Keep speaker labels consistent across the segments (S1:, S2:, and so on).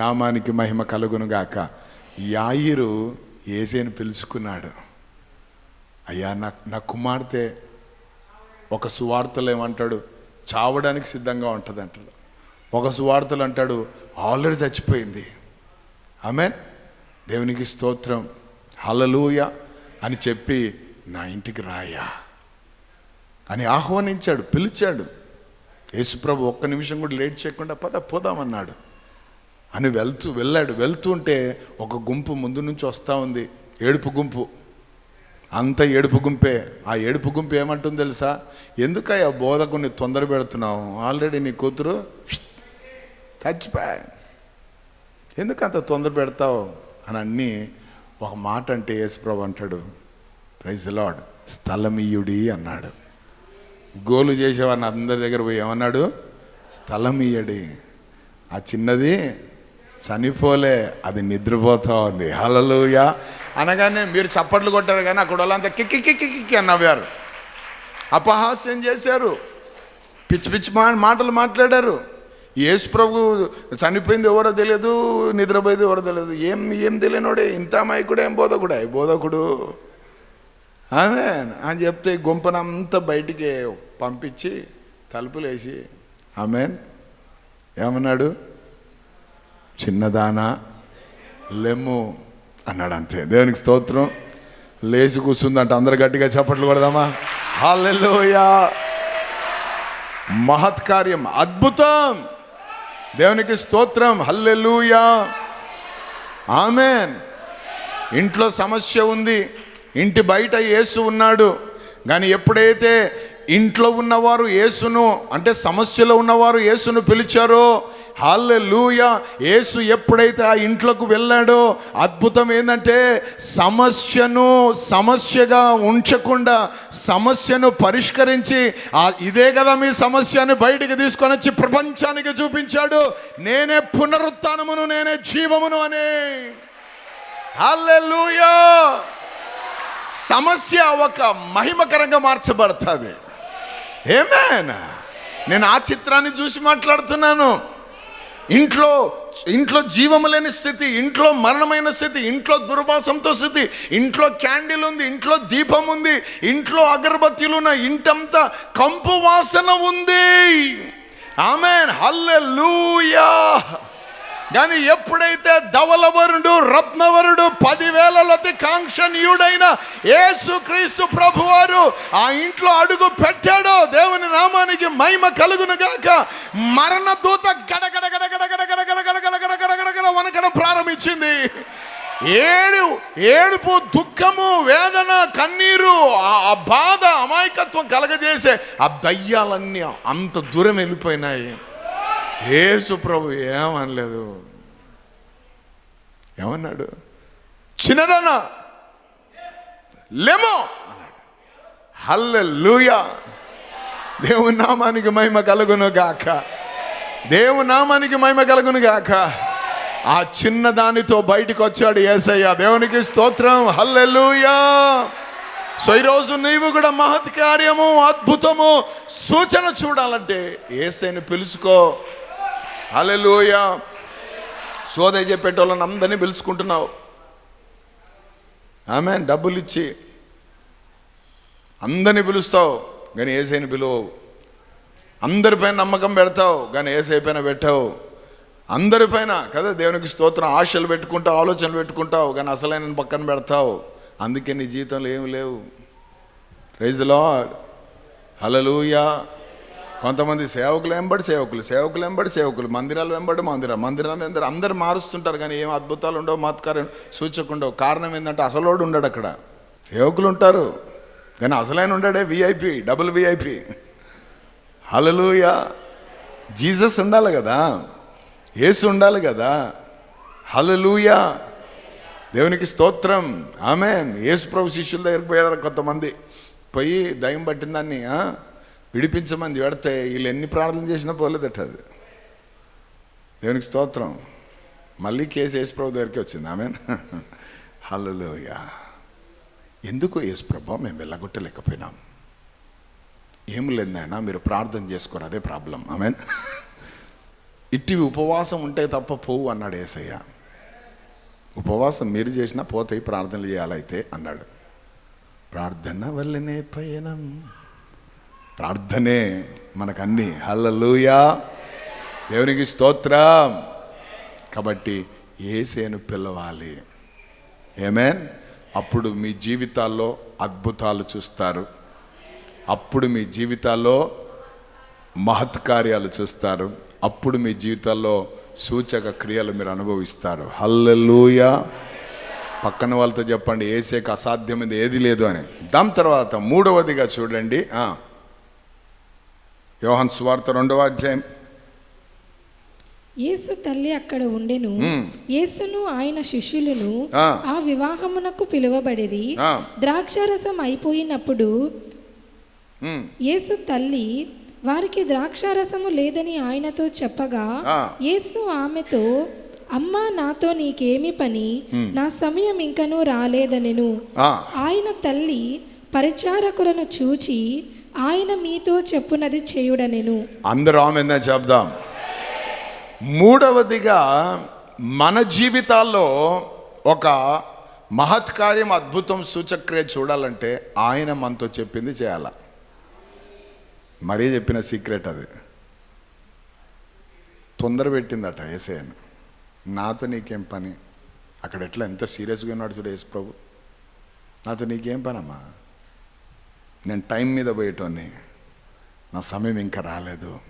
S1: నామానికి మహిమ కలుగునుగాక. యాయిరు ఏసేను పిలుచుకున్నాడు. అయ్యా నా నా కుమార్తె ఒక సువార్తలు ఏమంటాడు చావడానికి సిద్ధంగా ఉంటుంది అంటాడు ఒక సువార్తలు అంటాడు ఆల్రెడీ చచ్చిపోయింది. ఆమె దేవునికి స్తోత్రం. హలలూయ అని చెప్పి నా ఇంటికి రాయా. అని ఆహ్వానించాడు పిలిచాడు. యేసుప్రభు ఒక్క నిమిషం కూడా లేట్ చేయకుండా పద పోదామన్నాడు. అని వెళ్తూ వెళ్ళాడు. వెళ్తూ ఉంటే ఒక గుంపు ముందు నుంచి వస్తూ ఉంది. ఏడుపు గుంపు. అంత ఏడుపు గుంపే. ఆ ఏడుపు గుంపు ఏమంటుంది తెలుసా? ఎందుకయ్యా బోధకుని తొందర పెడుతున్నావు? ఆల్రెడీ నీ కూతురు చచ్చిపోయా ఎందుకు అంత తొందర పెడతావు? అని అన్నీ ఒక మాట అంటే యేసుప్రభు అంటాడు. ప్రైజ్ లాడ్ స్థలమీయుడి అన్నాడు. గోలు చేసేవాడిని అందరి దగ్గర పోయి ఏమన్నాడు? స్థలమీయడి. ఆ చిన్నది చనిపోలే అది నిద్రపోతా ఉంది. హలలుయా అనగానే మీరు చప్పట్లు కొట్టారు కానీ అక్కడ వాళ్ళంతా కిక్కి కిక్కి కిక్కి నవ్వారు. అపహాస్యం చేశారు. పిచ్చి పిచ్చి మా మాటలు మాట్లాడారు. యేసు ప్రభు చనిపోయింది ఎవరో తెలియదు నిద్రపోయింది ఎవరో తెలియదు ఏం ఏం తెలియనోడే ఇంత అమాయకుడు ఏం బోధకుడే? బోధకుడు? ఆమె అని చెప్తే గుంపనంతా బయటికి పంపించి తలుపులేసి ఆమెన్. ఏమన్నాడు? చిన్నదానా? లెమ్ము అన్నాడు అంతే. దేవునికి స్తోత్రం. లేచి కూర్చుందంట. అందరు గట్టిగా చప్పట్లు కొడదామా? హల్లెలూయా. మహత్కార్యం అద్భుతం. దేవునికి స్తోత్రం. హల్లెలూయా. ఆమెన్. ఇంట్లో సమస్య ఉంది. ఇంటి బయట యేసు ఉన్నాడు. కానీ ఎప్పుడైతే ఇంట్లో ఉన్నవారు యేసును అంటే సమస్యలో ఉన్నవారు యేసును పిలిచారో హాల్లెలూయ. యేసు ఎప్పుడైతే ఆ ఇంట్లోకి వెళ్ళాడో అద్భుతం ఏంటంటే సమస్యను సమస్యగా ఉంచకుండా సమస్యను పరిష్కరించి ఆ ఇదే కదా మీ సమస్యను బయటికి తీసుకొని వచ్చి ప్రపంచానికి చూపించాడు. నేనే పునరుత్నమును నేనే జీవమును అని. హల్లెలూయా. సమస్య ఒక మహిమకరంగా మార్చబడుతుంది. ఏమేనా నేను ఆ చిత్రాన్ని చూసి మాట్లాడుతున్నాను. ఇంట్లో ఇంట్లో జీవము లేని స్థితి ఇంట్లో మరణమైన స్థితి ఇంట్లో దుర్వాసంతో స్థితి ఇంట్లో క్యాండిల్ ఉంది ఇంట్లో దీపం ఉంది ఇంట్లో అగరబత్తీలు ఉన్నాయి ఇంటంతా కంపు వాసన ఉంది. ఆమెన్. హల్లెలూయా. కానీ ఎప్పుడైతే ధవలవరుడు రత్నవరుడు పదివేలలది కాంక్షణీయుడైన యేసుక్రీస్తు ప్రభువారు ఆ ఇంట్లో అడుగు పెట్టాడో దేవుని నామానికి మహిమ కలుగును గాక. మరణ దూత గడగడ గడగడ గడగడ ప్రారంభించింది. ఏడు ఏడుపు దుఃఖము వేదన కన్నీరు ఆ- బాధ అమాయకత్వం కలగజేసే ఆ దయ్యాలన్నీ అంత దూరం వెళ్ళిపోయినాయి. యేసు ప్రభు ఏమనలేదు. ఏమన్నాడు? చిన్నదనా. లేమో అన్నాడు. హల్లెలూయా. దేవుని నామానికి మహిమ కలుగును గాక. దేవుని నామానికి మహిమ కలుగును గాక. ఆ చిన్న దానితో వచ్చాడు ఏసయ్య. దేవునికి స్తోత్రం. హల్లెలూయా. సో ఈరోజు నీవు కూడా మహత్ కార్యము అద్భుతము సూచన చూడాలంటే ఏసైని పిలుచుకో. హల్లెలూయా. సోదయ చెప్పేటోళ్ళని అందరినీ పిలుచుకుంటున్నావు. ఆమె డబ్బులు ఇచ్చి అందరిని పిలుస్తావు కానీ ఏసైని పిలువవు. అందరిపైన నమ్మకం పెడతావు కానీ ఏసై పైన పెట్టావు. అందరిపైన కదా దేవునికి స్తోత్రం ఆశలు పెట్టుకుంటావు ఆలోచనలు పెట్టుకుంటావు కానీ అసలైన పక్కన పెడతావు. అందుకే నీ జీవితంలో ఏమి లేవు. ప్రైజ్లో హలలుయా కొంతమంది సేవకులు వెంబడి సేవకులు సేవకులు వెంబడి సేవకులు మందిరాలు వెంబడి మందిరం మందిరాలు వెంబడి అందరు మారుస్తుంటారు కానీ ఏం అద్భుతాలు ఉండవు మత్కారం సూచకుండవు కారణం ఏంటంటే అసలోడు ఉండడు అక్కడ. సేవకులు ఉంటారు కానీ అసలైన ఉండడే VIP double VIP hallelujah Jesus ఉండాలి కదా. ఏసు ఉండాలి కదా. హలలుయా దేవునికి స్తోత్రం. ఆమెన్. యేసు ప్రభు శిష్యుల దగ్గరికి పోయారు కొంతమంది. పోయి దయం పట్టిన దాన్ని విడిపించమని పెడితే వీళ్ళు ఎన్ని ప్రార్థన చేసినా పోలేదట అది. దేవునికి స్తోత్రం. మళ్ళీ కేసు యేసు ప్రభు దగ్గరికి వచ్చింది. ఆమె హల్లెలూయా. ఎందుకు యేసు ప్రభు మేము వెళ్ళగొట్టలేకపోయినాం? ఏం లేదు నాయన మీరు ప్రార్థన చేసుకోరు అదే ప్రాబ్లం. ఆమెన్. ఇట్టివి ఉపవాసం ఉంటే తప్ప పోవు అన్నాడు ఏసయ్య. ఉపవాసం మీరు చేసినా పోతాయి ప్రార్థనలు చేయాలైతే అన్నాడు. ప్రార్థన వల్లనే పయనం. ప్రార్థనే మనకన్నీ. హల్లలుయా. దేవునికి స్తోత్రం. కాబట్టి ఏసేను పిలవాలి. ఏమేన్ అప్పుడు మీ జీవితాల్లో అద్భుతాలు చూస్తారు. అప్పుడు మీ జీవితాల్లో మహత్కార్యాలు చూస్తారు. అప్పుడు మీ జీవితాల్లో సూచక క్రియలు మీరు అనుభవిస్తారు. హల్లెలూయా. పక్కన వాళ్ళతో చెప్పండి ఏసేకు అసాధ్యమైనది ఏది లేదు అని. దాని తర్వాత మూడవదిగా చూడండి. యోహన్ సువార్త రెండవ అధ్యాయం.
S2: యేసు తల్లి అక్కడ ఉండెను. యేసును ఆయన శిష్యులను
S1: ఆ.
S2: వివాహమునకు పిలువబడిరి. ద్రాక్షారసం అయిపోయినప్పుడు యేసు తల్లి వారికి ద్రాక్షారసము లేదని ఆయనతో చెప్పగా. యేసు ఆమెతో అమ్మా నాతో నీకేమి పని? నా సమయం ఇంకనూ రాలేదనెను. ఆయన తల్లి పరిచారకులను చూచి ఆయన మీతో చెప్పునది చేయుడనెను.
S1: అందరూ ఆమెందా చెప్దాం. మూడవదిగా మన జీవితాల్లో ఒక మహత్కార్యం అద్భుతం సూచక్రియ చూడాలంటే ఆయన మనతో చెప్పింది చేయాల. మరీ చెప్పిన సీక్రెట్ అది. తొందర పెట్టిందట ఏసయ్యను. నాతో నీకేం పని? అక్కడ ఎట్లా ఎంత సీరియస్గా ఉన్నాడు చూడు యేసు ప్రభు. నాతో నీకేం పనమ్మా? నేను టైం మీద పోయేటోని నా సమయం ఇంకా రాలేదు.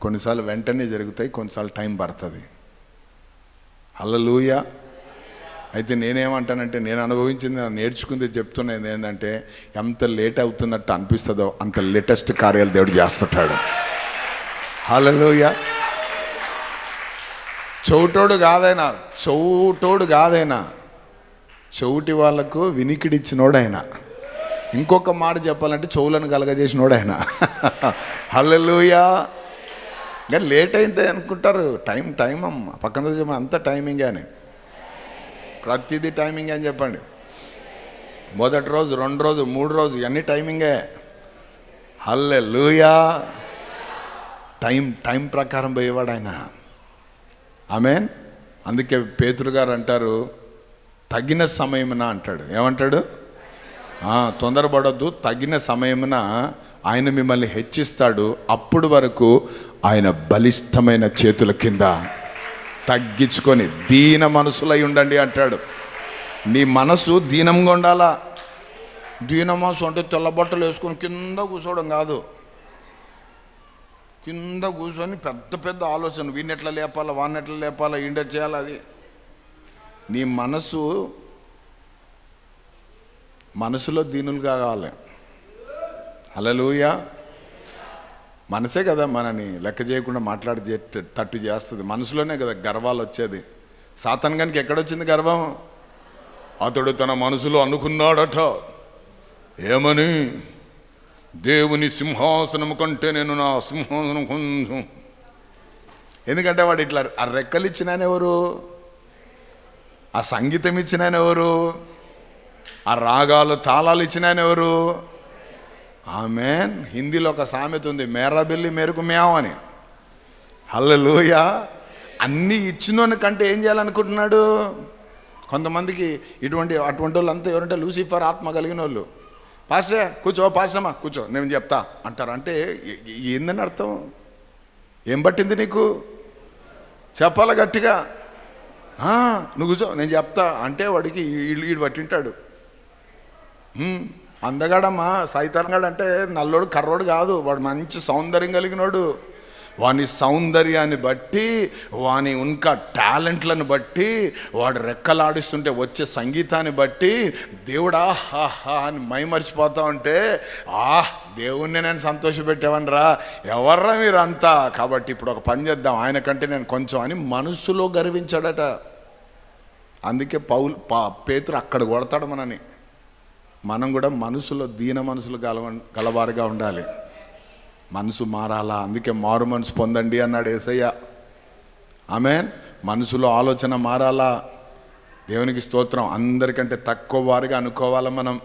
S1: కొన్నిసార్లు వెంటనే జరుగుతాయి కొన్నిసార్లు టైం పడుతుంది. అల్లలుయా అయితే నేనేమంటానంటే నేను అనుభవించింది నేర్చుకుంది చెప్తున్నది ఏంటంటే ఎంత లేట్ అవుతున్నట్టు అనిపిస్తుందో అంత లేటెస్ట్ కార్యాలు దేవుడు చేస్తుంటాడు. హల్లెలూయా. చౌటోడు కాదైనా చౌటోడు కాదైనా చౌటి వాళ్ళకు వినికిడిచ్చినోడైనా. ఇంకొక మాట చెప్పాలంటే చెవులను కలగజేసినోడు ఆయన కానీ ఇంకా లేట్ అయింది అనుకుంటారు టైం టైం అమ్మ పక్కన చెప్పిన అంత టైమింగ్ అని. ప్రతిదీ టైమింగ్ అని చెప్పండి. మొదటి రోజు రెండు రోజు మూడు రోజు ఇవన్నీ టైమింగే. హల్లెలూయా. టైం టైం ప్రకారం పోయేవాడు ఆయన. ఆమెన్. అందుకే పేతురు గారు అంటారు తగిన సమయమున అంటాడు. ఏమంటాడు? తొందరపడద్దు. తగిన సమయమున ఆయన మిమ్మల్ని హెచ్చిస్తాడు. అప్పుడు వరకు ఆయన బలిష్టమైన చేతుల కింద. తగ్గించుకొని దీన మనసులై ఉండండి అంటాడు. నీ మనసు దీనంగా ఉండాలా? దీన మనసు అంటే తెల్లబట్టలు వేసుకొని కింద కూర్చోవడం కాదు. కింద కూర్చొని పెద్ద పెద్ద ఆలోచన వీడిని లేపాలా? వాడిని లేపాలా? ఈయన చేయాలి అది? నీ మనసు మనసులో దీనులు కావాలి. అలలుయా మనసే కదా మనని లెక్క చేయకుండా మాట్లాడి తట్టు చేస్తుంది. మనసులోనే కదా గర్వాలు వచ్చేది. సాతన్ గనికి ఎక్కడొచ్చింది గర్వం? అతడు తన మనసులో అనుకున్నాడట. ఏమని? దేవుని సింహాసనం కంటే నేను నా సింహాసనం కొంచెం ఎందుకంటే వాడు ఇట్లా ఆ రెక్కలు ఇచ్చిన ఎవరు? ఆ సంగీతం ఇచ్చిన ఎవరు? ఆ రాగాలు తాళాలు ఇచ్చిన ఎవరు? ఆమెన్. హిందీలో ఒక సామెత ఉంది మేరా బిల్లి మేరకు మేము అని. హల్లెలూయ. అన్నీ ఇచ్చినోని కంటే ఏం చేయాలనుకుంటున్నాడు? కొంతమందికి ఇటువంటి అటువంటి వాళ్ళు అంతా ఎవరంటే లూసిఫర్ ఆత్మ కలిగిన వాళ్ళు పాస్టే కూర్చో పాస్టమా కూర్చో నేను చెప్తా అంటారు. అంటే ఏందని అర్థం? ఏం పట్టింది నీకు? చెప్పాలి గట్టిగా? నువ్వు కూర్చో నేను చెప్తా అంటే వాడికి వీడు వీడు పట్టింటాడు. అందగాడమ్మా సైతాన్గాడు అంటే నల్లోడు కర్రోడు కాదు. వాడు మంచి సౌందర్యం కలిగినోడు. వాని సౌందర్యాన్ని బట్టి వాని ఇంకా టాలెంట్లను బట్టి వాడు రెక్కలాడిస్తుంటే వచ్చే సంగీతాన్ని బట్టి దేవుడా హా హా అని మైమర్చిపోతా ఉంటే ఆ దేవుణ్ణి నేను సంతోషపెట్టావని రా ఎవర్రా మీరంతా? కాబట్టి ఇప్పుడు ఒక పని చేద్దాం. ఆయన కంటే నేను కొంచెం అని మనసులో గర్వించాడట. అందుకే పౌల్ పా పేతురు అక్కడ కొడతాడు మనని. మనం కూడా మనసులో దీన మనసులు గలవ గలవారుగా ఉండాలి. మనసు మారాలా? అందుకే మారు మనసు పొందండి అన్నాడు ఏసయ్య. ఆమె మనసులో ఆలోచన మారాలా? దేవునికి స్తోత్రం. అందరికంటే తక్కువ వారిగా అనుకోవాలా మనం?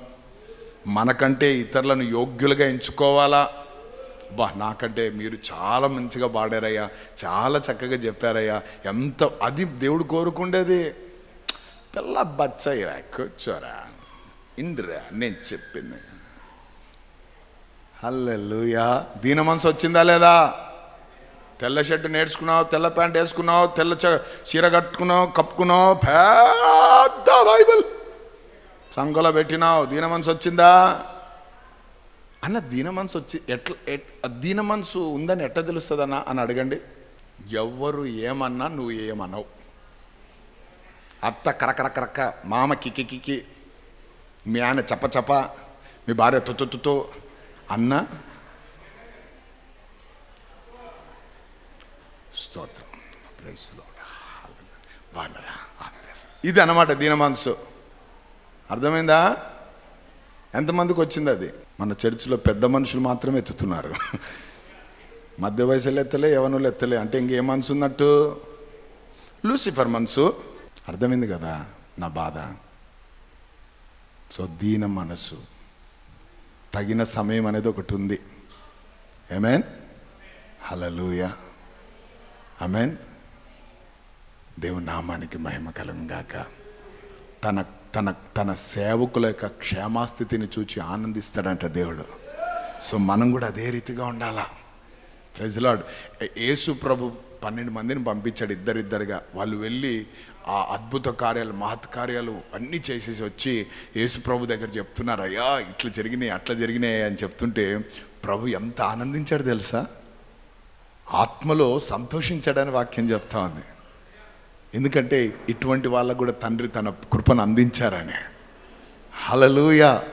S1: మనకంటే ఇతరులను యోగ్యులుగా ఎంచుకోవాలా? బా నాకంటే మీరు చాలా మంచిగా పాడారయ్యా. చాలా చక్కగా చెప్పారయ్యా. ఎంత అది దేవుడు కోరుకుండేది. పిల్ల బచ్చయ్యా కూర్చోరా. ఇండిరా నేను చెప్పింది హల్లెలూయా. దీన మనసు వచ్చిందా లేదా? తెల్ల షర్టు నేర్చుకున్నావు తెల్ల ప్యాంట్ వేసుకున్నావు తెల్ల చ- చీర కట్టుకున్నావు కప్పుకున్నావు పెద్ద బైబిల్. సంఘలో పెట్టినావు. దీన మనసు వచ్చిందా? అన్న దీన మనసు వచ్చి ఎట్లా ఎట్ దీన మనసు ఉందని ఎట్లా తెలుస్తుందన్నా? అని అడగండి. ఎవ్వరు ఏమన్నా నువ్వు ఏమన్నావు అత్త కరకరకరక్క మామ కికి కికి మీ ఆయన చప్ప మీ భార్య తుత్తు తుత్తు అన్న. స్తోత్రం. ప్రైస్లో ఇది అన్నమాట దీన మనసు. అర్థమైందా? ఎంతమందికి వచ్చింది అది? మన చర్చిలో పెద్ద మనుషులు మాత్రమే ఎత్తుతున్నారు. మధ్య వయసులో ఎత్తలే యవనులు ఎత్తలే. అంటే ఇంకేం మనసు ఉన్నట్టు? లూసిఫర్ మనసు. అర్థమైంది కదా? నా బాధ. సో దీన మనసు తగిన సమయం అనేది ఒకటి ఉంది. ఏమేన్ హలలుయ అమెన్ దేవుని నామానికి మహిమ కలంగాక తన తన తన సేవకుల యొక్క క్షేమాస్థితిని చూచి ఆనందిస్తాడంట దేవుడు. సో మనం కూడా అదే రీతిగా ఉండాలా? ప్రజలాడు యేసు ప్రభు పన్నెండు మందిని పంపించాడు ఇద్దరిద్దరుగా. వాళ్ళు వెళ్ళి ఆ అద్భుత కార్యాలు మహత్ కార్యాలు అన్నీ చేసేసి వచ్చి యేసు ప్రభు దగ్గర చెప్తున్నారు అయ్యా ఇట్లా జరిగినాయి అట్లా జరిగినాయి అని చెప్తుంటే ప్రభు ఎంత ఆనందించాడు తెలుసా? ఆత్మలో సంతోషించాడని వాక్యం చెప్తా ఉంది. ఎందుకంటే ఇటువంటి వాళ్ళకు కూడా తండ్రి తన కృపను అందించారని. హలలుయా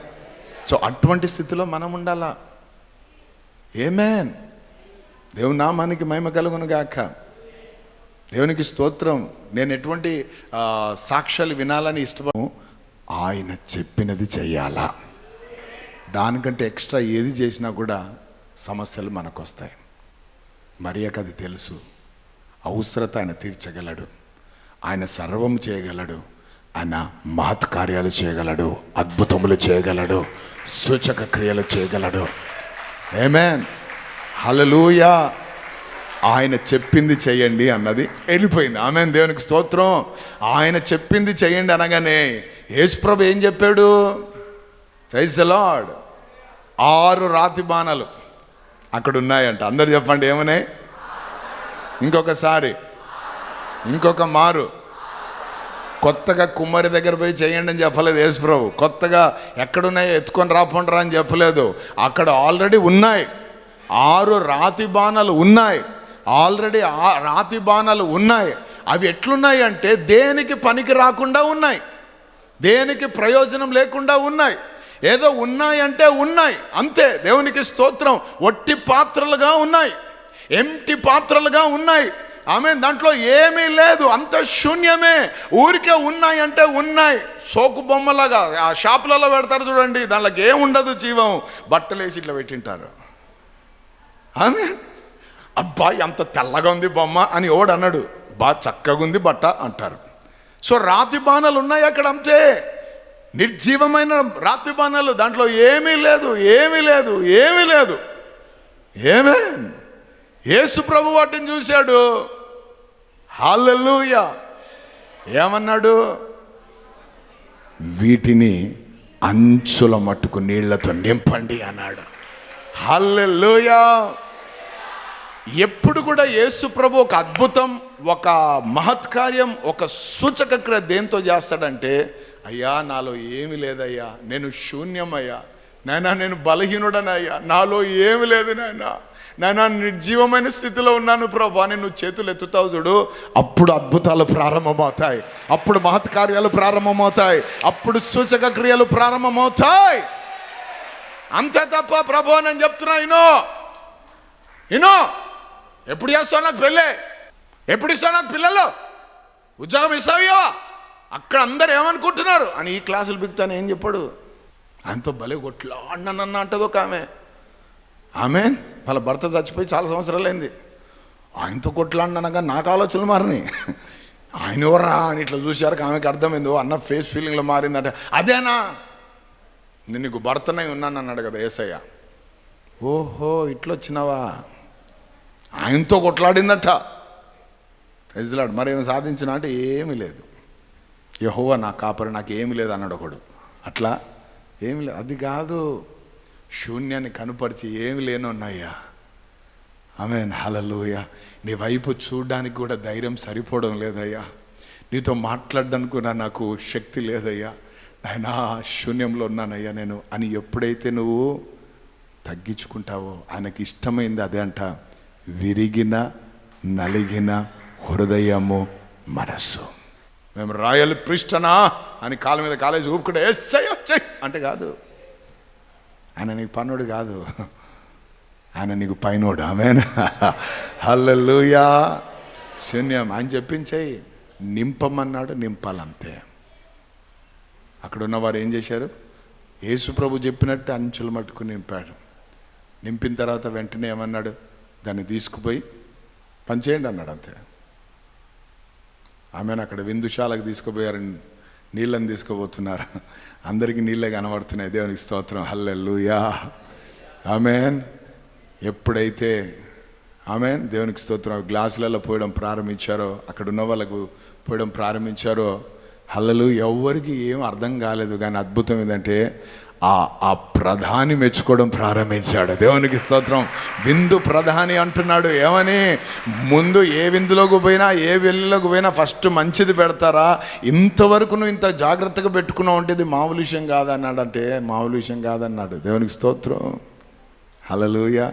S1: సో అటువంటి స్థితిలో మనం ఉండాలా? ఏమేన్ దేవునామానికి మహిమ కలుగును గాక దేవునికి స్తోత్రం. నేను ఎటువంటి సాక్ష్యాలు వినాలని ఇష్టపడను. ఆయన చెప్పినది చేయాలా? దానికంటే ఎక్స్ట్రా ఏది చేసినా కూడా సమస్యలు మనకు వస్తాయి మరియకు అది తెలుసు. అవసరత ఆయన తీర్చగలడు. ఆయన సర్వం చేయగలడు. ఆయన మహత్ కార్యాలు చేయగలడు. అద్భుతములు చేయగలడు. సూచక క్రియలు చేయగలడు. ఏమేన్ హలలుయా ఆయన చెప్పింది చేయండి అన్నది వెళ్ళిపోయింది. ఆమె దేవునికి స్తోత్రం. ఆయన చెప్పింది చేయండి అనగానే యేసుప్రభు ఏం చెప్పాడు? ప్రైజ్ లార్డ్ ఆరు రాతి బాణాలు అక్కడ ఉన్నాయంట అందరు చెప్పండి ఏమన్నాయి? ఇంకొకసారి. ఇంకొక మారు. కొత్తగా కుమ్మరి దగ్గర పోయి చేయండి అని చెప్పలేదు యేసుప్రభు కొత్తగా ఎక్కడున్నాయో ఎత్తుకొని రాపండ్రా అని చెప్పలేదు. అక్కడ ఆల్రెడీ ఉన్నాయి. ఆరు రాతి బాణాలు ఉన్నాయి. ఆల్రెడీ ఆ రాతి బాణాలు ఉన్నాయి. అవి ఎట్లున్నాయి అంటే దేనికి పనికి రాకుండా ఉన్నాయి. దేనికి ప్రయోజనం లేకుండా ఉన్నాయి. ఏదో ఉన్నాయంటే ఉన్నాయి. అంతే. దేవునికి స్తోత్రం. ఒట్టి పాత్రలుగా ఉన్నాయి. ఎంటి పాత్రలుగా ఉన్నాయి. ఆమె దాంట్లో ఏమీ లేదు. అంత శూన్యమే. ఊరికే ఉన్నాయి అంటే ఉన్నాయి. సోకు బొమ్మలాగా ఆ షాపులలో పెడతారు చూడండి. దాంట్లోకి ఏముండదు జీవం. బట్టలేసి ఇట్లా పెట్టింటారు. ఆమె అబ్బా ఎంత తెల్లగా ఉంది బొమ్మ అని ఓడు అన్నాడు. బా చక్కగా ఉంది బట్ట అంటారు. సో రాతి బాణాలు ఉన్నాయి అక్కడ అంతే. నిర్జీవమైన రాతి బాణాలు దాంట్లో ఏమీ లేదు ఏమీ లేదు ఏమీ లేదు. ఏమే యేసు ప్రభు వాటిని చూశాడు. హాలెల్లుయ ఏమన్నాడు? వీటిని అంచుల మట్టుకు నీళ్ళతో నింపండి అన్నాడు. హల్లెల్లుయా ఎప్పుడు కూడా యేసు ప్రభు ఒక అద్భుతం ఒక మహత్కార్యం ఒక సూచక క్రియ దేంతో చేస్తాడంటే అయ్యా నాలో ఏమి లేదయ్యా నేను శూన్యమయ్యా నాయనా నేను బలహీనుడనయ్యా నాలో ఏమి లేదు నాయనా నాయనా నిర్జీవమైన స్థితిలో ఉన్నాను ప్రభు అని నువ్వు చేతులు ఎత్తుతావు చూడు అప్పుడు అద్భుతాలు ప్రారంభమవుతాయి అప్పుడు మహత్కార్యాలు ప్రారంభమవుతాయి అప్పుడు సూచక క్రియలు ప్రారంభమవుతాయి. అంతే తప్ప ప్రభు నేను చెప్తున్నా ఇనో ఇనో ఎప్పుడు చేస్తావు నాకు పెళ్ళే? ఎప్పుడు ఇస్తావు నాకు పిల్లలు? ఉద్యోగం ఇస్తావా అక్కడ అందరు ఏమనుకుంటున్నారు? అని ఈ క్లాసులు బిగుతాను ఏం చెప్పాడు? ఆయనతో భలే కొట్లాడినన్న అంటది ఒక ఆమె. ఆమె వాళ్ళ భర్త చచ్చిపోయి చాలా సంవత్సరాలైంది ఆయనతో కొట్లాడినగా నాకు ఆలోచనలు మారినాయి. ఆయన ఎవర్రా అని ఇట్లా చూశారు ఆమెకి అర్థమైంది అన్న ఫేస్ ఫీలింగ్లో మారిందంటే. అదేనా నేను నీకు భర్తనై ఉన్నాను అన్నాడు కదా ఏసయ్య. ఓహో ఇట్లా వచ్చినావా ఆయనతో కొట్లాడిందట. ప్రజలాడు మరి ఏమి సాధించిన అంటే ఏమీ లేదు. యహోవ నా కాపరి నాకు ఏమి లేదు అన్నాడు ఒకడు. అట్లా ఏమి లేదు. అది కాదు. శూన్యాన్ని కనుపరిచి ఏమి లేనున్నాయ్యా. ఆమె హలలోయ నీ వైపు చూడడానికి కూడా ధైర్యం సరిపోవడం లేదయ్యా. నీతో మాట్లాడడానికి నాకు శక్తి లేదయ్యా. నాయనా శూన్యంలో ఉన్నానయ్యా నేను. అని ఎప్పుడైతే నువ్వు తగ్గించుకుంటావో ఆయనకి ఇష్టమైంది అదే అంట. విరిగిన నలిగిన హృదయము మనస్సు. మేము రాయల్ ప్రిస్టనా అని కాళ్ళ మీద కాలేజీ ఊపుకుంటే ఎస్ఐ వచ్చాయి అంటే కాదు. ఆయన నీకు పన్నుడు కాదు. ఆయన నీకు పైనోడు. ఆమె హల్లెలూయా. శూన్యం. ఆయన చెప్పించేయి నింపమన్నాడు నింపాలంతే. అక్కడ ఉన్నవారు ఏం చేశారు? యేసు ప్రభు చెప్పినట్టు అంచులు మట్టుకు నింపాడు. నింపిన తర్వాత వెంటనే ఏమన్నాడు? దాన్ని తీసుకుపోయి పనిచేయండి అన్నాడు అంతే. ఆమెను అక్కడ విందుశాలకు తీసుకుపోయారు నీళ్ళని తీసుకుపోతున్నారు. అందరికీ నీళ్ళే కనబడుతున్నాయి. దేవునికి స్తోత్రం. Yeah amen. ఎప్పుడైతే ఆమెన్ దేవునికి స్తోత్రం. గ్లాసులలో పోయడం ప్రారంభించారో అక్కడ ఉన్న వాళ్ళకు పోయడం ప్రారంభించారో హల్లలు ఎవ్వరికి ఏం అర్థం కాలేదు. కానీ అద్భుతం ఏంటంటే ఆ ఆ ప్రధాని మెచ్చుకోవడం ప్రారంభించాడు. దేవునికి స్తోత్రం. విందు ప్రధాని అంటున్నాడు ఏమని? ముందు ఏ విందులోకి పోయినా ఏ వెళ్ళలోకి పోయినా ఫస్ట్ మంచిది పెడతారా? ఇంతవరకు నువ్వు ఇంత జాగ్రత్తగా పెట్టుకున్నావు అంటే ఇది మామూలు విషయం కాదన్నాడు. అంటే మామూలు విషయం కాదన్నాడు. దేవునికి స్తోత్రం. హలలుయ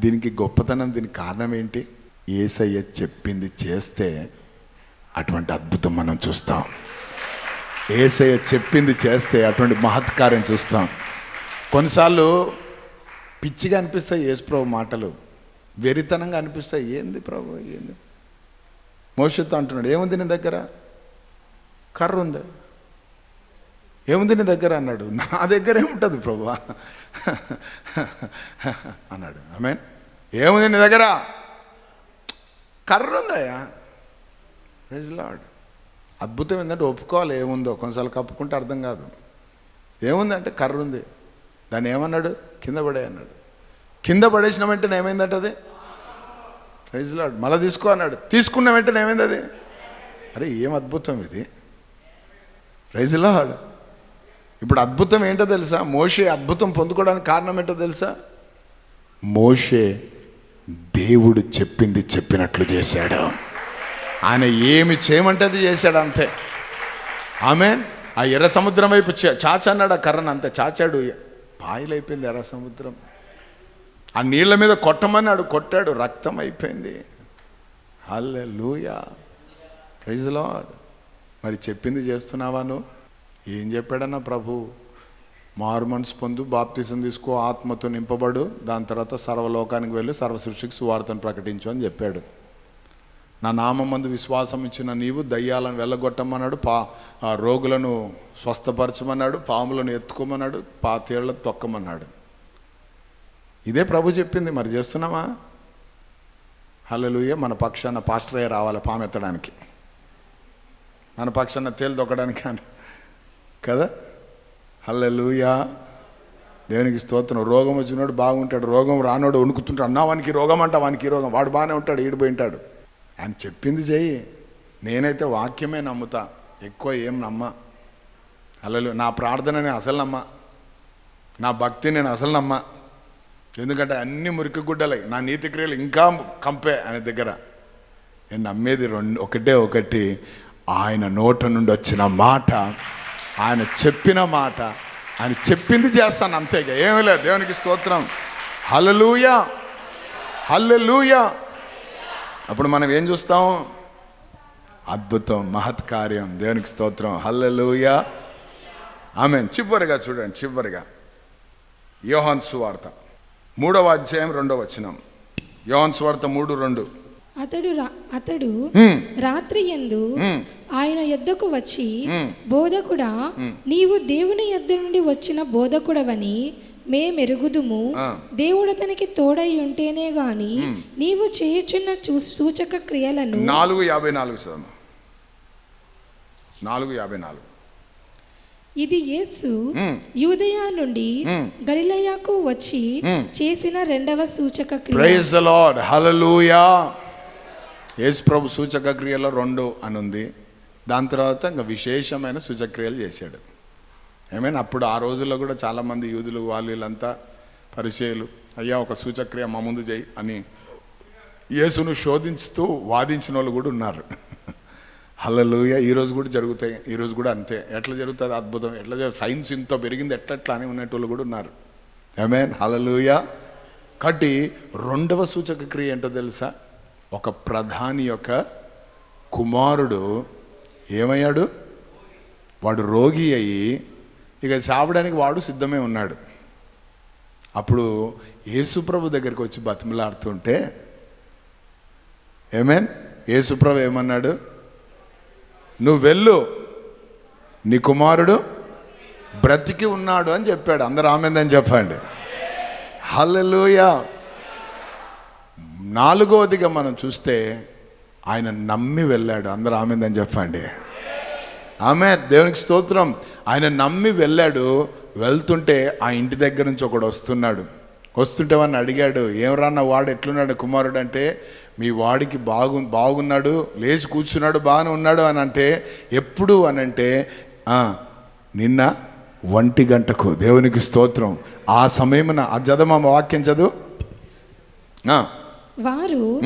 S1: దీనికి గొప్పతనం దీనికి కారణం ఏంటి? ఏసయ్య చెప్పింది చేస్తే అటువంటి అద్భుతం మనం చూస్తాం. ఏసయ్య చెప్పింది చేస్తే అటువంటి మహత్కార్యం చూస్తాం. కొన్నిసార్లు పిచ్చిగా అనిపిస్తాయి యేసు ప్రభు మాటలు. వెరితనంగా అనిపిస్తాయి. ఏంది ప్రభు ఏంది? మోషతో అంటున్నాడు ఏముంది నీ దగ్గర? కర్ర ఉంది ఏముంది నీ దగ్గర? అన్నాడు. నా దగ్గర ఏముంటుంది ప్రభు. అన్నాడు. ఆమె ఏముంది నీ దగ్గర? కర్ర ఉందయ్యా లాడ్ అద్భుతం ఏంటంటే ఒప్పుకోవాలి ఏముందో. కొన్నిసార్లు కప్పుకుంటే అర్థం కాదు. ఏముందంటే కర్ర ఉంది దాన్ని ఏమన్నాడు? కింద పడే అన్నాడు. కింద పడేసిన వెంటనే ఏమైందంట అది? ప్రైజ్లాడు మళ్ళీ తీసుకో అన్నాడు. తీసుకున్న వెంటనే ఏమైంది అది? అరే ఏం అద్భుతం ఇది? ప్రైజ్లాడు ఇప్పుడు అద్భుతం ఏంటో తెలుసా? మోషే అద్భుతం పొందుకోవడానికి కారణం ఏంటో తెలుసా? మోషే దేవుడు చెప్పింది చెప్పినట్లు చేశాడు. ఆయన ఏమి చేయమంటే అది చేశాడు అంతే. ఆమె ఆ ఎర్ర సముద్రం వైపు చాచన్నాడు ఆ కర్రను అంతే. చాచాడు పాయలైపోయింది ఎర్ర సముద్రం. ఆ నీళ్ళ మీద కొట్టమన్నాడు కొట్టాడు రక్తం అయిపోయింది. హల్లే లూయా ప్రైజ్ లాడ్ మరి చెప్పింది చేస్తున్నావా నువ్వు? ఏం చెప్పాడన్నా ప్రభు? మార్మన్స్ పొందు బాప్తిసం తీసుకో ఆత్మతో నింపబడు దాని తర్వాత సర్వలోకానికి వెళ్ళి సర్వ సృష్టికి సువార్తను ప్రకటించు అని చెప్పాడు. నా నామందు విశ్వాసం ఇచ్చిన నీవు దయ్యాలను వెళ్ళగొట్టమన్నాడు పా ఆ రోగులను స్వస్థపరచమన్నాడు పాములను ఎత్తుకోమన్నాడు పాతేళ్ళ తొక్కమన్నాడు. ఇదే ప్రభు చెప్పింది మరి చేస్తున్నామా? హల్లెలూయా మన పక్షాన పాస్టర్ రావాలి పాము ఎత్తడానికి. మన పక్షాన తేలు తొక్కడానికి అని. కదా? హల్లెలూయా. దేవునికి స్తోత్రం. రోగం వచ్చినోడు బాగుంటాడు రోగం రానోడు వణుకుతుంటాడు. అన్నా వానికి రోగం అంట వానికి రోగం. వాడు బాగానే ఉంటాడు ఈడిపోయి ఉంటాడు. ఆయన చెప్పింది చేయి నేనైతే వాక్యమే నమ్ముతా. ఎక్కువ ఏం నమ్మ. అల్లలు నా ప్రార్థన నేను అసలు నమ్మ. నా భక్తి నేను అసలు నమ్మ. ఎందుకంటే అన్ని మురికి గుడ్డలై నా నీతి క్రియలు ఇంకా కంపే ఆయన దగ్గర. నేను నమ్మేది రెండు ఒకటే ఒకటి ఆయన నోట నుండి వచ్చిన మాట ఆయన చెప్పిన మాట ఆయన చెప్పింది చేస్తాను అంతేగా ఏమీ లేదు. దేవునికి స్తోత్రం. హలలుయా హల్లెలూయా. అప్పుడు మనం ఏం చూస్తాం? అద్భుతం మహత్కార్యం దేవునికి స్తోత్రం హల్లెలూయా. ఆమె చివరిగా చూడండి చివరిగా. యోహాన్ సువార్త. మూడవ అధ్యాయం రెండవ వచనం. యోహాన్ సువార్త మూడు రెండు.
S2: అతడు అతడు. రాత్రి ఎందు. ఆయన యొద్దకు వచ్చి. బోధకుడా నీవు దేవుని యొద్ద నుండి వచ్చిన బోధకుడవని మేమెరుగుదుము. దేవుడు అతనికి తోడై ఉంటేనే గాని నీవు చేయుచున్న సూచక క్రియలను
S1: నాలుగు యాభై నాలుగు చదవం నాలుగు యాభై నాలుగు.
S2: ఇది యేసు యూదయా నుండి గలిలయకు వచ్చి చేసిన రెండవ సూచక క్రియ.
S1: Praise the lord hallelujah Yesu ప్రభు సూచక క్రియలో రెండు అని ఉంది దాని తర్వాత ఇంకా విశేషమైన సూచక్రియలు చేశాడు. ఏమైనా అప్పుడు ఆ రోజుల్లో కూడా చాలామంది యూదులు వాళ్ళు వీళ్ళంతా పరిచయలు అయ్యా ఒక సూచక్రియ మా ముందు చేయి అని యేసును శోధించుతూ వాదించిన వాళ్ళు కూడా ఉన్నారు. హలలుయ ఈరోజు కూడా జరుగుతాయి. ఈరోజు కూడా అంతే. ఎట్లా జరుగుతుంది అద్భుతం? ఎట్లా సైన్స్ ఇంత పెరిగింది ఎట్లా అని ఉన్నట్టు కూడా ఉన్నారు. ఏమేన్ హలలుయ కాబట్టి రెండవ సూచక క్రియ ఏంటో తెలుసా? ఒక ప్రధాని యొక్క కుమారుడు ఏమయ్యాడు? వాడు రోగి అయ్యి ఇక చావడానికి వాడు సిద్ధమే ఉన్నాడు. అప్పుడు యేసుప్రభు దగ్గరికి వచ్చి బతిమలాడుతుంటే ఏమేన్? యేసుప్రభు ఏమన్నాడు? నువ్వు వెళ్ళు. నీ కుమారుడు బ్రతికి ఉన్నాడు అని చెప్పాడు. అందరు ఆమెందని చెప్పండి. హల్లెలూయా. నాలుగవదిగా మనం చూస్తే ఆయన నమ్మి వెళ్ళాడు. అందరు ఆమెందని చెప్పండి. ఆమె దేవునికి స్తోత్రం. ఆయన నమ్మి వెళ్ళాడు. వెళ్తుంటే ఆ ఇంటి దగ్గర నుంచి ఒకడు వస్తున్నాడు. వస్తుంటే వాడిని అడిగాడు ఏమరా నా వాడు ఎట్లున్నాడు కుమారుడు? అంటే మీ వాడికి బాగు బాగున్నాడు లేచి కూర్చున్నాడు బాగానే ఉన్నాడు అని అంటే ఎప్పుడు? అని అంటే "ఆ, నిన్న ఒంటి గంటకు. దేవునికి స్తోత్రం. ఆ సమయమున ఆ చదవమా వాక్యం చదువు.
S2: వారు.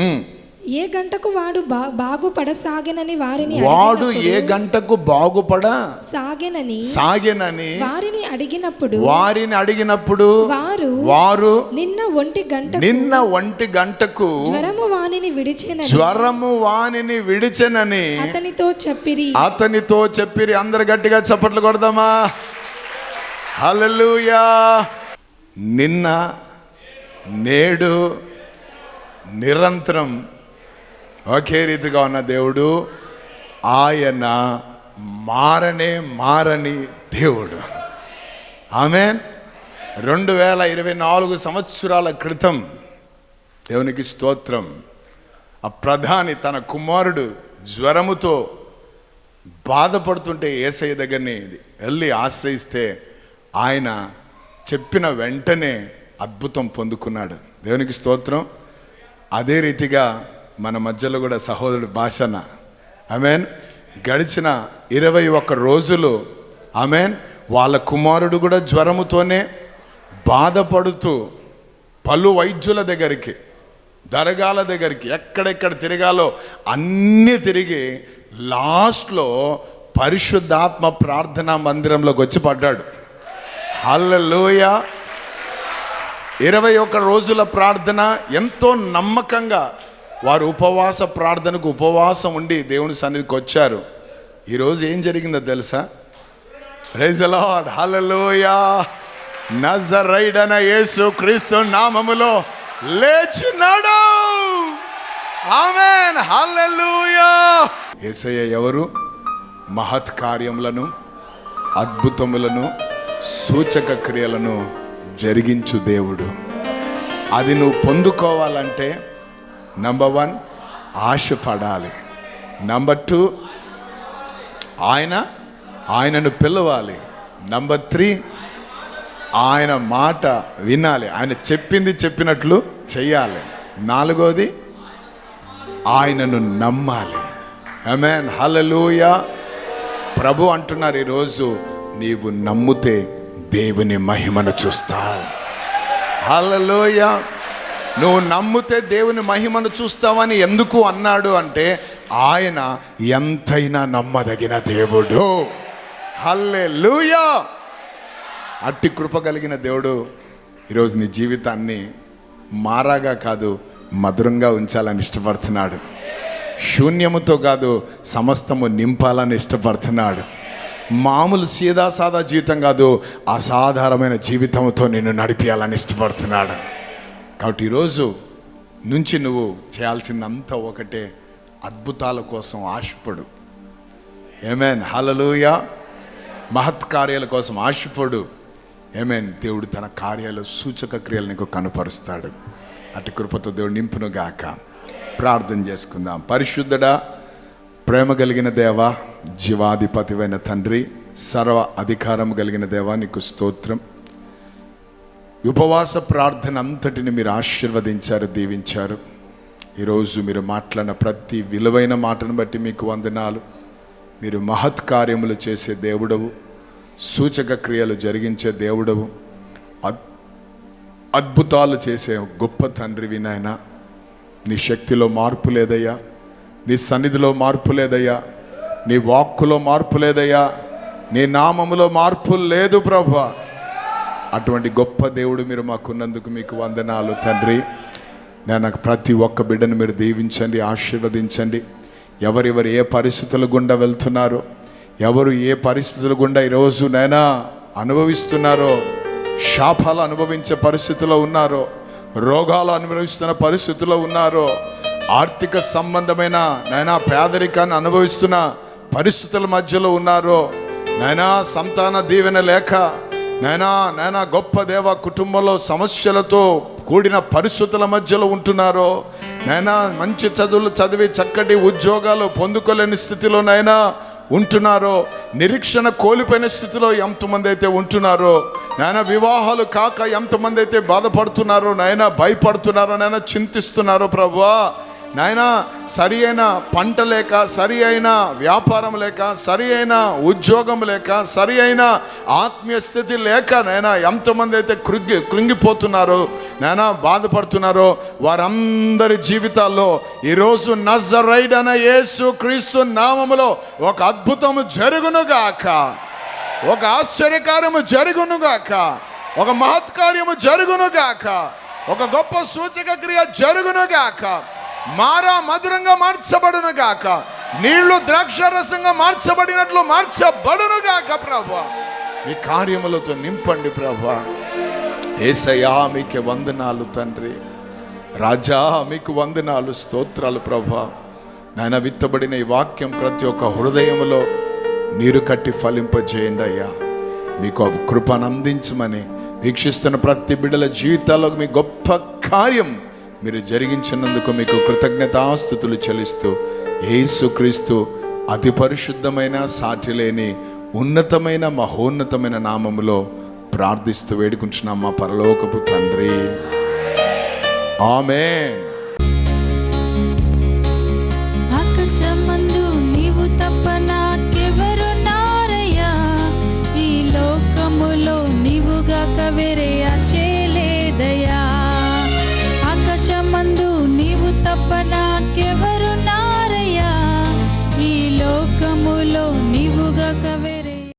S2: ఏ గంటకు వాడు బాగుపడసాగెనని వారిని
S1: వాడు ఏ గంటకు బాగుపడ?
S2: సాగెనని
S1: సాగేనని
S2: వారిని అడిగినప్పుడు
S1: వారిని అడిగినప్పుడు
S2: వారు
S1: వారు
S2: నిన్న ఒంటి గంట
S1: నిన్న ఒంటి గంటకు
S2: జ్వరము వానిని విడిచెనని
S1: జ్వరము వానిని విడిచెనని
S2: అతనితో చెప్పిరి.
S1: అతనితో చెప్పిరి. అందరు గట్టిగా చప్పట్లు కొడదామా? హల్లెలూయా. నిన్న నేడు నిరంతరం ఒకే రీతిగా ఉన్న దేవుడు ఆయన మారనే మారని దేవుడు. ఆమె రెండు వేల ఇరవై నాలుగు సంవత్సరాల క్రితం దేవునికి స్తోత్రం. ఆ ప్రధాని తన కుమారుడు జ్వరముతో బాధపడుతుంటే ఏసయ్య దగ్గరని వెళ్ళి ఆశ్రయిస్తే ఆయన చెప్పిన వెంటనే అద్భుతం పొందుకున్నాడు. దేవునికి స్తోత్రం. అదే రీతిగా మన మధ్యలో కూడా సహోదరుడు భాషన ఆమెన్ గడిచిన ఇరవై ఒక్క రోజులు ఆమెన్ వాళ్ళ కుమారుడు కూడా జ్వరముతోనే బాధపడుతూ పలు వైద్యుల దగ్గరికి దరగాల దగ్గరికి ఎక్కడెక్కడ తిరగాలో అన్నీ తిరిగి లాస్ట్లో పరిశుద్ధాత్మ ప్రార్థనా మందిరంలోకి వచ్చి పడ్డాడు. హల్లలోయ ఇరవై ఒక్క రోజుల ప్రార్థన ఎంతో నమ్మకంగా వారు ఉపవాస ప్రార్థనకు ఉపవాసం ఉండి దేవుని సన్నిధికి వచ్చారు. ఈరోజు ఏం జరిగిందో తెలుసా? ప్రైజ్ లార్డ్ హల్లెలూయా నజరైడన యేసు క్రీస్తు నామములో లేచినాడు ఆమెన్ హల్లెలూయా యేసయ్య ఎవరు? మహత్ కార్యములను అద్భుతములను సూచక క్రియలను జరిగించు దేవుడు. అది నువ్వు పొందుకోవాలంటే నంబర్ వన్ ఆశపడాలి. నంబర్ టూ ఆయన ఆయనను పిలవాలి. నంబర్ త్రీ ఆయన మాట వినాలి. ఆయన చెప్పింది చెప్పినట్లు చెయ్యాలి నాలుగోది ఆయనను నమ్మాలి. ఆమెన్ హల్లెలూయా ప్రభు అంటున్నారు ఈరోజు నీవు నమ్ముతే దేవుని మహిమను చూస్తావు. హలలోయ నువ్వు నమ్మితే దేవుని మహిమను చూస్తావని ఎందుకు అన్నాడు అంటే ఆయన ఎంతైనా నమ్మదగిన దేవుడు. హల్లెలూయా! అట్టి కృప కలిగిన దేవుడు ఈరోజు నీ జీవితాన్ని మారాగా కాదు మధురంగా ఉంచాలని ఇష్టపడుతున్నాడు. శూన్యముతో కాదు సమస్తము నింపాలని ఇష్టపడుతున్నాడు. మామూలు సీదా సాదా జీవితం కాదు అసాధారణమైన జీవితంతో నిన్ను నడిపించాలని ఇష్టపడుతున్నాడు. కాబట్టి ఈరోజు నుంచి నువ్వు చేయాల్సిందంతా ఒకటే అద్భుతాల కోసం ఆశపడు. ఏమేన్ హలలుయ మహత్ కార్యాల కోసం ఆశపడు. ఏమేన్ దేవుడు తన కార్యాలు సూచక క్రియలు నీకు కనుపరుస్తాడు. అటు కృపతో దేవుడు నింపును గాక. ప్రార్థన చేసుకుందాం. పరిశుద్ధుడా ప్రేమ కలిగిన దేవ జీవాధిపతివైన తండ్రి సర్వ అధికారం కలిగిన దేవా నీకు స్తోత్రం. ఉపవాస ప్రార్థన అంతటిని మీరు ఆశీర్వదించారు దీవించారు. ఈరోజు మీరు మాట్లాడిన ప్రతి విలువైన మాటను బట్టి మీకు వందనాలు. మీరు మహత్ కార్యములు చేసే దేవుడవు సూచక క్రియలు జరిగించే దేవుడవు అద్- అద్భుతాలు చేసే గొప్ప తండ్రి వినాయన నీ శక్తిలో మార్పు లేదయ్యా. నీ సన్నిధిలో మార్పు లేదయ్యా. నీ వాక్కులో మార్పు లేదయ్యా. నీ నామములో మార్పు లేదు ప్రభా. అటువంటి గొప్ప దేవుడు మీరు మాకున్నందుకు మీకు వందనాలు తండ్రి. నేను ప్రతి ఒక్క బిడ్డను మీరు దీవించండి ఆశీర్వదించండి. ఎవరెవరు ఏ పరిస్థితుల గుండా వెళ్తున్నారో ఎవరు ఏ పరిస్థితుల గుండా ఈరోజు నైనా అనుభవిస్తున్నారో శాపాలు అనుభవించే పరిస్థితిలో ఉన్నారో రోగాలు అనుభవిస్తున్న పరిస్థితిలో ఉన్నారో ఆర్థిక సంబంధమైన నైనా పేదరికాన్ని అనుభవిస్తున్న పరిస్థితుల మధ్యలో ఉన్నారో నైనా సంతాన దీవెన లేక నైనా నైనా గొప్ప దేవ కుటుంబంలో సమస్యలతో కూడిన పరిస్థితుల మధ్యలో ఉంటున్నారో నైనా మంచి చదువులు చదివి చక్కటి ఉద్యోగాలు పొందుకోలేని స్థితిలో నైనా ఉంటున్నారో నిరీక్షణ కోల్పోయిన స్థితిలో ఎంతమంది అయితే ఉంటున్నారో నాయన వివాహాలు కాక ఎంతమంది అయితే బాధపడుతున్నారో నాయన భయపడుతున్నారో నాయన చింతిస్తున్నారో ప్రభువా. నాయన సరి అయిన పంట లేక సరి అయిన వ్యాపారం లేక సరి అయిన ఉద్యోగం లేక సరి అయిన ఆత్మీయ స్థితి లేక నాయన ఎంతమంది అయితే కృంగి కృంగిపోతున్నారో నాయన బాధపడుతున్నారో వారందరి జీవితాల్లో ఈరోజు నజరైడ్ అనే యేసు క్రీస్తు నామములో ఒక అద్భుతము జరుగునుగాక. ఒక ఆశ్చర్యకార్యము జరుగునుగాక. ఒక మహత్కార్యము జరుగునుగాక. ఒక గొప్ప సూచక క్రియ జరుగునుగాక. మారా మధురంగా మార్చబడును గాక. నీళ్ళు ద్రాక్షరసంగా మార్చబడినట్లు మార్చబడును గాక ప్రభా. ఈ కార్యములతో నింపండి ప్రభా. ఏసయా మీకు వందనాలు తండ్రి. రాజా మీకు వందనాలు స్తోత్రాలు ప్రభా. నాయన విత్తబడిన ఈ వాక్యం ప్రతి ఒక్క హృదయములో నీరు కట్టి ఫలింపజేయండి అయ్యా. మీకు కృపను అందించమని వీక్షిస్తున్న ప్రతి బిడ్డల జీవితాల్లో మీ గొప్ప కార్యం మీరు జరిగించినందుకు మీకు కృతజ్ఞతాస్థుతులు చెల్లిస్తూ యేసుక్రీస్తు అతి పరిశుద్ధమైన సాటి లేని ఉన్నతమైన మహోన్నతమైన నామములో ప్రార్థిస్తూ వేడుకుంటున్నాం మా పరలోకపు తండ్రి. ఆమెన్.